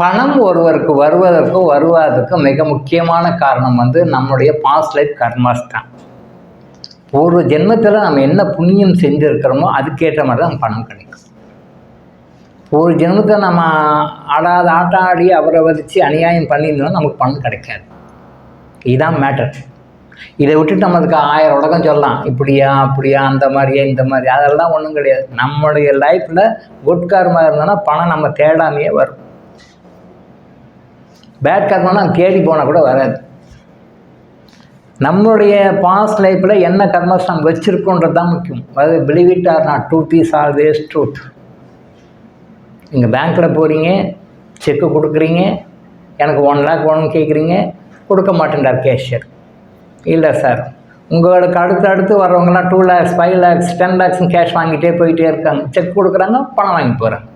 பணம் ஒருவருக்கு வருவதற்கும் வருவதற்கும் மிக முக்கியமான காரணம் வந்து நம்முடைய பாஸ்ட் லைஃப் கர்மாஸ் தான். ஒரு ஜென்மத்தில் நம்ம என்ன புண்ணியம் செஞ்சுருக்கிறோமோ அதுக்கேற்ற மாதிரி தான் பணம் கிடைக்கும். ஒரு ஜென்மத்தை நம்ம ஆடாத ஆட்டம் ஆடி அவரை வச்சு அநியாயம் பண்ணியிருந்தோம்னா நமக்கு பணம் கிடைக்காது. இதுதான் மேட்டர் இதை விட்டுட்டு நம்மளுக்கு ஆயிரம் உலகம் சொல்லலாம். இப்படியா அப்படியா அந்த மாதிரியா இந்த மாதிரி அதெல்லாம் ஒன்றும் கிடையாது. நம்மளுடைய லைஃப்பில் குட் இருந்தோன்னா பணம் நம்ம தேடாமையே வரும். பேட் கர்மானா தேடி போனால் கூட வராது. நம்மளுடைய பாஸ்ட் லைஃப்பில் என்ன கர்மஸ் நம்ம வச்சுருக்கோன்றது தான் முக்கியம் அதாவது believe it or not truth is always truth நீங்கள் பேங்க்கில் போகிறீங்க செக்கு கொடுக்குறீங்க எனக்கு ஒன் லேக் ஒன்று கேட்குறீங்க கொடுக்க மாட்டேன்டார் கேஷியர் இல்லை சார் உங்களுக்கு அடுத்து அடுத்து வர்றவங்கலாம் two lakhs five lakhs ten லேக்ஸ்னு cash வாங்கிட்டே போயிட்டே இருக்காங்க. செக் கொடுக்குறாங்க பணம் வாங்கி போகிறாங்க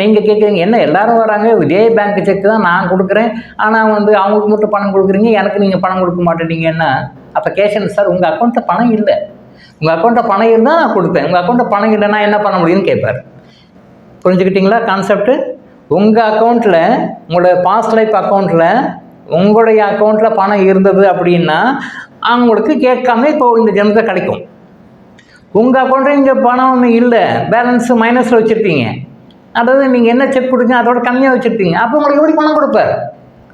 நீங்கள் கேட்குறீங்க என்ன எல்லாரும் வராங்க? இதே பேங்க் செக் தான் நான் கொடுக்குறேன். ஆனால் வந்து அவங்களுக்கு மட்டும் பணம் கொடுக்குறீங்க. எனக்கு நீங்கள் பணம் கொடுக்க மாட்டேட்டீங்கன்னா அப்போ கேஷன் சார் உங்கள் அக்கௌண்ட்டில் பணம் இல்லை. உங்கள் அக்கௌண்ட்டில் பணம் இருந்தால் நான் கொடுப்பேன். உங்கள் அக்கௌண்ட்டில் பணம் இல்லைன்னா என்ன பண்ண முடியும்னு கேட்பார் புரிஞ்சுக்கிட்டீங்களா கான்செப்ட்டு உங்கள் அக்கௌண்ட்டில் உங்களோட பாஸ்ட் லைஃப் அக்கௌண்ட்டில் உங்களுடைய அக்கௌண்ட்டில் பணம் இருந்தது அப்படின்னா அவங்களுக்கு கேட்காம இப்போ இந்த ஜென்மத்தை கிடைக்கும். உங்கள் அக்கௌண்ட்டில் இங்கே பணம் இல்லை. பேலன்ஸு மைனஸில் வச்சுருப்பீங்க. அதாவது நீங்கள் என்ன செக் கொடுங்க அதோட கம்மியாக வச்சுருப்பீங்க. அப்போ உங்களுக்கு எப்படி பணம் கொடுப்பார்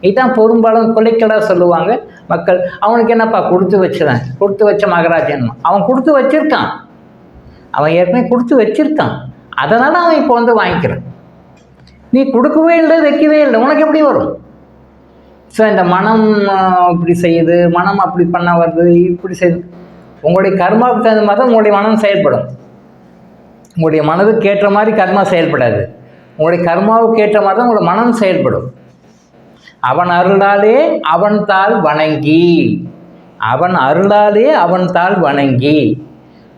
இதுதான் பெரும்பாலும் கொலைக்கலாக சொல்லுவாங்க மக்கள். அவனுக்கு என்னப்பா கொடுத்து வச்சுதான் கொடுத்து வச்ச மகராஜன் அவன் கொடுத்து வச்சிருக்கான். அவன் ஏற்கனவே கொடுத்து வச்சிருக்கான். அதனால் அவன் இப்போ வந்து வாங்கிக்கிறான். நீ கொடுக்கவே இல்லை வைக்கவே இல்லை. உனக்கு எப்படி வரும்? ஸோ இந்த மனம் இப்படி செய்யுது மனம் அப்படி பண்ண வருது இப்படி செய்யுது. உங்களுடைய கர்மாவுக்கு தகுந்த மாதிரி தான் உங்களுடைய மனம் செயல்படும். உங்களுடைய மனதுக்கு ஏற்ற மாதிரி கர்மா செயல்படாது. உங்களுடைய கர்மாவுக்கு ஏற்ற மாதிரி தான் உங்களோட மனம் செயல்படும். அவன் அருளாலே அவன் தாள் வணங்கி. அவன் அருளாலே அவன் தாள் வணங்கி.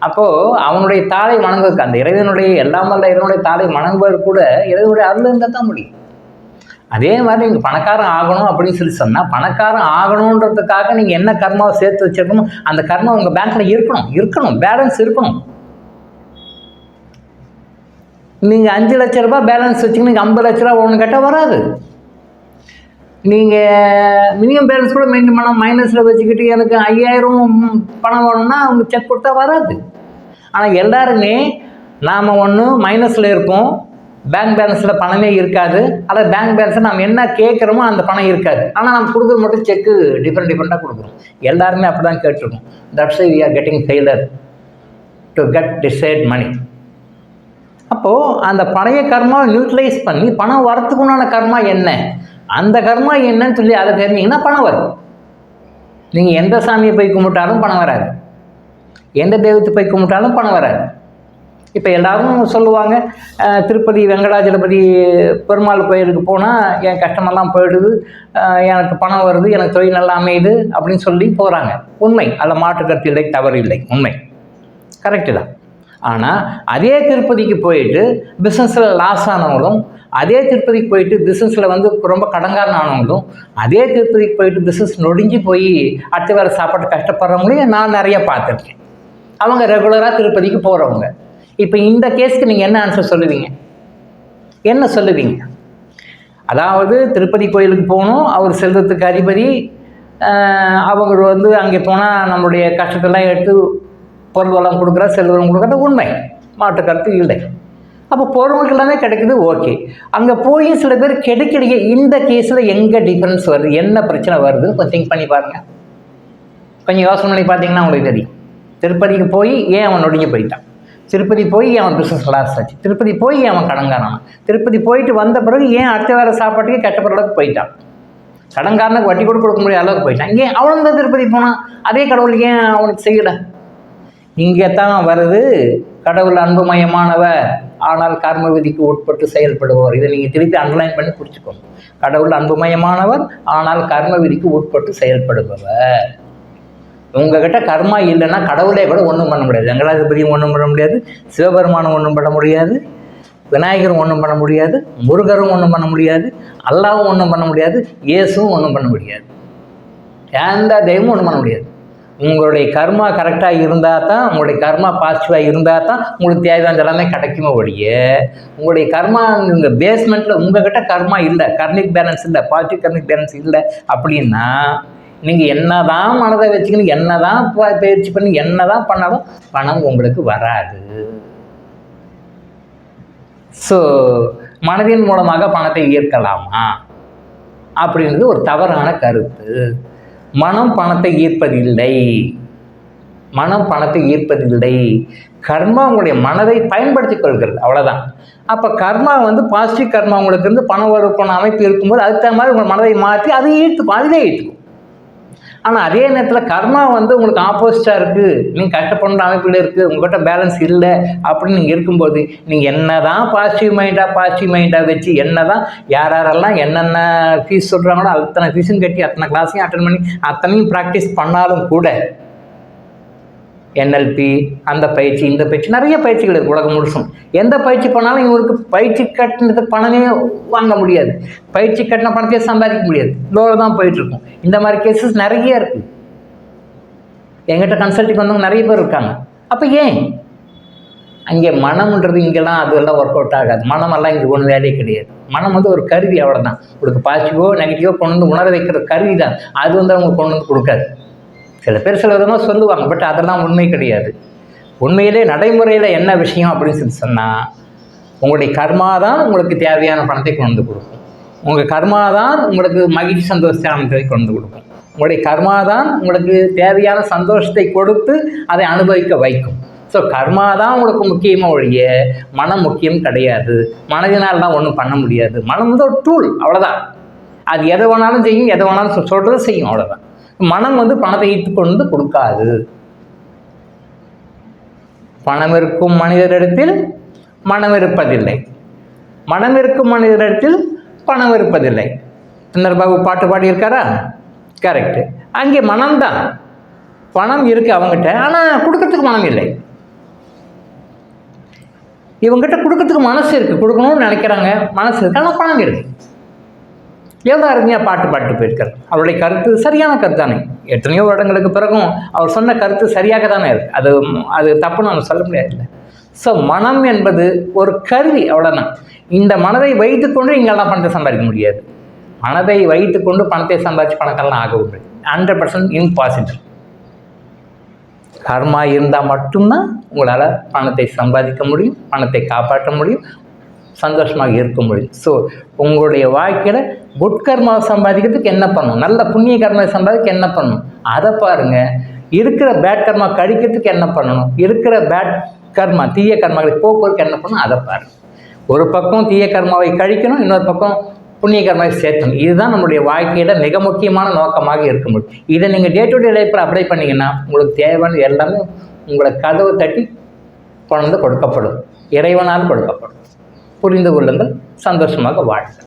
அப்போது அவனுடைய தாளை வணங்குவதற்கு அந்த இறைவனுடைய எல்லாம் வல்ல இறைவனுடைய தாளை வணங்குவதற்கு கூட இறைவனுடைய அருள் இருந்தால் தான் முடியும். அதே மாதிரி நீங்கள் பணக்காரன் ஆகணும் அப்படின்னு சொல்லி சொன்னால் பணக்காரன் ஆகணுன்றதுக்காக நீங்கள் என்ன கர்மாவை சேர்த்து வச்சிருக்கணும் அந்த கர்மா உங்கள் பேங்க்கில் இருக்கணும் இருக்கணும் பேலன்ஸ் இருக்கணும். நீங்கள் அஞ்சு லட்ச ரூபா பேலன்ஸ் வச்சுக்கிட்டு நீங்கள் ஐம்பது லட்ச ரூபா ஒன்று கேட்டால் வராது. நீங்கள் மினிமம் பேலன்ஸ் கூட மெயின்டைன் பண்ண மைனஸில் வச்சுக்கிட்டு எனக்கு ஐயாயிரம் பணம் வேணும்னா அவங்க செக் கொடுத்தா வராது. ஆனால் எல்லாருமே நாம் ஒன்று மைனஸில் இருப்போம் பேங்க் பேலன்ஸில் பணமே இருக்காது. அதாவது பேங்க் பேலன்ஸில் நம்ம என்ன கேட்குறோமோ அந்த பணம் இருக்காது. ஆனால் நம்ம கொடுக்குறது மட்டும் செக்கு டிஃப்ரெண்ட் டிஃப்ரெண்ட்டாக கொடுக்குறோம். எல்லாருமே அப்படி தான் கேட்டிருக்கோம் that's we are getting failure to get decide money அப்போது அந்த பழைய கர்மாவை நியூட்ரலைஸ் பண்ணி பணம் வரத்துக்குண்டான கர்மா என்ன? அந்த கர்மா என்னன்னு சொல்லி அதை தெரிஞ்சிங்கன்னா பணம் வரும். நீங்கள் எந்த சாமியை போய் கும்பிட்டாலும் பணம் வராது. எந்த தெய்வத்தை போய் கும்பிட்டாலும் பணம் வராது. இப்போ எல்லாரும் சொல்லுவாங்க திருப்பதி வெங்கடாஜலபதி பெருமாள் கோயிலுக்கு போனால் என் கஷ்டமெல்லாம் போயிடுது எனக்கு பணம் வருது எனக்கு தொழில் நல்லா அமையுது அப்படின்னு சொல்லி போகிறாங்க உண்மை. அதில் மாற்று கருத்து இல்லை தவறு இல்லை. உண்மை. கரெக்டு தான். ஆனால் அதே திருப்பதிக்கு போயிட்டு பிஸ்னஸில் லாஸ் ஆனவங்களும் அதே திருப்பதிக்கு போயிட்டு பிஸ்னஸில் வந்து ரொம்ப கடங்காரன் ஆனவங்களும் அதே திருப்பதிக்கு போயிட்டு பிஸ்னஸ் நொடிஞ்சு போய் அடுத்த வேறு சாப்பாடு கஷ்டப்படுறவங்களையும் நான் நிறைய பார்த்துருக்கேன். அவங்க ரெகுலராக திருப்பதிக்கு போகிறவங்க இப்போ இந்த கேஸ்க்கு நீங்கள் என்ன ஆன்சர் சொல்லுவீங்க? என்ன சொல்லுவீங்க? அதாவது திருப்பதி கோயிலுக்கு போகணும் அவர் செல்வத்துக்கு அதிபதி அவங்க வந்து அங்கே போனால் நம்மளுடைய கஷ்டத்தெல்லாம் எடுத்து பொருள் வளம் கொடுக்குறா செல்வம் கொடுக்குறது உண்மை. மாற்று கருத்து இல்லை. அப்போ பொருளுக்கு எல்லாமே கிடைக்குது ஓகே. அங்கே போய் சில பேர் கிடைக்கலையே இந்த கேஸில் எங்கே டிஃப்ரென்ஸ் வருது என்ன பிரச்சனை வருதுன்னு கொஞ்சம் திங்க் பண்ணி பாருங்கள் கொஞ்சம் யோசனை பண்ணி பார்த்தீங்கன்னா உங்களுக்கு தெரியும். திருப்பதிக்கு போய் ஏன் அவன் நொடிஞ்சு போயிட்டான்? திருப்பதி போய் அவன் பிஸ்னஸ் லாஸ் ஆச்சு? திருப்பதி போய் அவன் கடங்கானான் திருப்பதி போயிட்டு வந்த பிறகு ஏன் அடுத்த வேறு சாப்பாட்டுக்கு கெட்ட அளவுக்கு போயிட்டான்? கடன்காரனுக்கு வட்டி கூட கொடுக்க முடியாத அளவுக்கு போயிட்டான். ஏன் அவன் தான் திருப்பதி போனான்? அதே கடவுள் ஏன் அவனுக்கு செய்யலை? இங்கே தான் வருது கடவுள் அன்புமயமானவர். ஆனால் கர்ம விதிக்கு உட்பட்டு செயல்படுபவர். இதை நீங்கள் திருப்பி அண்டர்லைன் பண்ணி புரிச்சுக்கோங்க கடவுள் அன்புமயமானவர் ஆனால் கர்ம விதிக்கு உட்பட்டு செயல்படுபவர். உங்ககிட்ட கர்மா இல்லைன்னா கடவுளே கூட ஒன்றும் பண்ண முடியாது. வெங்கடாதிபதியும் ஒன்றும் பண்ண முடியாது. சிவபெருமானும் ஒன்றும் பண்ண முடியாது. விநாயகரும் ஒன்றும் பண்ண முடியாது. முருகரும் ஒன்றும் பண்ண முடியாது. அல்லாவும் ஒன்றும் பண்ண முடியாது. இயேசுவும் ஒன்றும் பண்ண முடியாது. எந்த தெய்வமும் ஒன்றும் பண்ண முடியாது. உங்களுடைய கர்மா கரெக்டாக இருந்தால் தான் உங்களுடைய கர்மா பாசிட்டிவாக இருந்தால் தான் உங்களுக்கு தேவையான எல்லாமே கிடைக்குமோ ஒழிய உங்களுடைய கர்மா இந்த பேஸ்மெண்ட்டில் உங்ககிட்ட கர்மா இல்லை கர்மிக் பேலன்ஸ் இல்லை பாசிட்டிவ் கர்மிக் பேலன்ஸ் இல்லை அப்படின்னா நீங்கள் என்ன தான் மனதை வச்சுக்கணும் என்ன தான் பயிற்சி பண்ணி என்ன தான் பண்ணாலும் பணம் உங்களுக்கு வராது. ஸோ மனதின் மூலமாக பணத்தை ஈர்க்கலாமா? அப்படின்றது ஒரு தவறான கருத்து. மனம் பணத்தை ஈர்ப்பதில்லை. மனம் பணத்தை ஈர்ப்பதில்லை. கர்மா உங்களுடைய மனதை பயன்படுத்திக் கொள்கிறது. அவ்வளோதான் அப்போ கர்மா வந்து பாசிட்டிவ் கர்மா உங்களுக்கு இருந்து பணம் வரப்பான அமைப்பு இருக்கும்போது அதுக்கு தகுந்த மாதிரி உங்கள் மனதை மாற்றி அதை ஈர்த்துக்கும். அதுவே ஈர்த்துக்கும். ஆனால் அதே நேரத்தில் கர்மா வந்து உங்களுக்கு ஆப்போசிட்டாக இருக்குது நீங்கள் கஷ்டப்படுற அமைப்பில் இருக்குது உங்கள்கிட்ட பேலன்ஸ் இல்லை அப்படின்னு நீங்கள் இருக்கும்போது நீங்கள் என்ன தான் பாசிட்டிவ் மைண்டாக பாசிட்டிவ் மைண்டாக வச்சு என்ன தான் யார் யாரெல்லாம் என்னென்ன ஃபீஸ் சொல்கிறாங்களோ அத்தனை ஃபீஸும் கட்டி அத்தனை கிளாஸையும் அட்டன் பண்ணி அத்தனையும் ப்ராக்டிஸ் பண்ணாலும் கூட என்எல்பி அந்த பயிற்சி இந்த பயிற்சி நிறைய பயிற்சிகள் இருக்குது உலகம் முழுசும். எந்த பயிற்சி பண்ணாலும் இவருக்கு பயிற்சி கட்டினது பணமே வாங்க முடியாது. பயிற்சி கட்டின பணத்தையே சம்பாதிக்க முடியாது. லோவில் தான் போயிட்டுருக்கும். இந்த மாதிரி கேசஸ் நிறைய இருக்குது எங்கிட்ட கன்சல்ட்டிங் வந்தவங்க நிறைய பேர் இருக்காங்க. அப்போ ஏன்? அங்கே மனம்ன்றது இங்கெல்லாம் அதெல்லாம் ஒர்க் அவுட் ஆகாது. மனமெல்லாம் இங்கே ஒன்றும் வேலையே கிடையாது. மனம் வந்து ஒரு கருவி அவ்வளோதான் உங்களுக்கு பாசிட்டிவோ நெகட்டிவோ கொண்டு வந்து உணர வைக்கிற கருவி தான் அது வந்து அவங்க கொண்டு வந்து கொடுக்காது. சில பேர் சில விதமாக சொல்லுவாங்க பட் அதெல்லாம் உண்மை கிடையாது. உண்மையிலே நடைமுறையில் என்ன விஷயம் அப்படின்னு சொல்லி சொன்னால் உங்களுடைய கர்மா தான் உங்களுக்கு தேவையான பணத்தை கொண்டு வந்து கொடுக்கும். உங்கள் கர்மா தான் உங்களுக்கு மகிழ்ச்சி சந்தோஷத்தை கொண்டு வந்து கொடுக்கும். உங்களுடைய கர்மா தான் உங்களுக்கு தேவையான சந்தோஷத்தை கொடுத்து அதை அனுபவிக்க வைக்கும். ஸோ கர்மா தான் உங்களுக்கு முக்கியமாக ஒழிய மனம் முக்கியம் கிடையாது. மனதினால் தான் ஒன்றும் பண்ண முடியாது. மனம் வந்து ஒரு டூல் அவ்வளோதான் அது எதை வேணாலும் செய்யும் எதை வேணாலும் சொல்கிறது செய்யும் அவ்வளோதான் மனம் வந்து பணத்தை ஈர்த்து கொண்டு கொடுக்காது. பணம் இருக்கும் மனிதரிடத்தில் மனம் இருப்பதில்லை. மனம் இருக்கும் மனிதரிடத்தில் பணம் இருப்பதில்லை. பாபு பாட்டு பாடியிருக்காரா? கரெக்டு அங்கே மனம்தான் பணம் இருக்கு அவங்ககிட்ட ஆனால் கொடுக்கறதுக்கு மனம் இல்லை. இவங்ககிட்ட கொடுக்கறதுக்கு மனசு இருக்கு. கொடுக்கணும்னு நினைக்கிறாங்க. மனசு இருக்கு ஆனால் பணம் இருக்கு எவ்வளோ அருமையாக பாட்டு பாட்டு போயிருக்கார். அவருடைய கருத்து சரியான கருத்து தானே எத்தனையோ வருடங்களுக்கு பிறகும் அவர் சொன்ன கருத்து சரியாக தானே இருக்குது அது அது தப்புன்னு நம்ம சொல்ல முடியாது ஸோ மனம் என்பது ஒரு கருவி அவ்வளோதான் இந்த மனதை வைத்துக்கொண்டு இங்கெல்லாம் பணத்தை சம்பாதிக்க முடியாது. மனதை வைத்துக்கொண்டு பணத்தை சம்பாதிச்சு பணக்கெல்லாம் ஆக முடியாது ஹண்ட்ரட் பர்சன்ட் இம்பாசிபிள் கர்மா இருந்தால் மட்டும்தான் உங்களால் பணத்தை சம்பாதிக்க முடியும் பணத்தை காப்பாற்ற முடியும் சந்தோஷமாக இருக்க முடியும். ஸோ உங்களுடைய வாழ்க்கையில் குட்கர்மாவை சம்பாதிக்கிறதுக்கு என்ன பண்ணணும்? நல்ல புண்ணிய கர்மாவை சம்பாதிக்க என்ன பண்ணணும்? அதை பாருங்க. இருக்கிற பேட் கர்மா கழிக்கிறதுக்கு என்ன பண்ணணும்? இருக்கிற பேட் கர்மா தீய கர்மாக்களை போக்குவரத்துக்கு என்ன பண்ணணும்? அதை பாருங்க. ஒரு பக்கம் தீய கர்மாவை கழிக்கணும் இன்னொரு பக்கம் புண்ணிய கர்மாவை சேர்க்கணும் இதுதான் நம்மளுடைய வாழ்க்கையில் மிக முக்கியமான நோக்கமாக இருக்க முடியும். இதை நீங்கள் டே டு டே லைஃப்பில் அப்ளை பண்ணீங்கன்னா உங்களுக்கு தேவையான எல்லாமே உங்களை கதவு தட்டி கொண்டு கொடுக்கப்படும். இறைவனால் கொடுக்கப்படும். புரிந்து கொள்ளுங்கள். சந்தோஷமாக வாழ்க.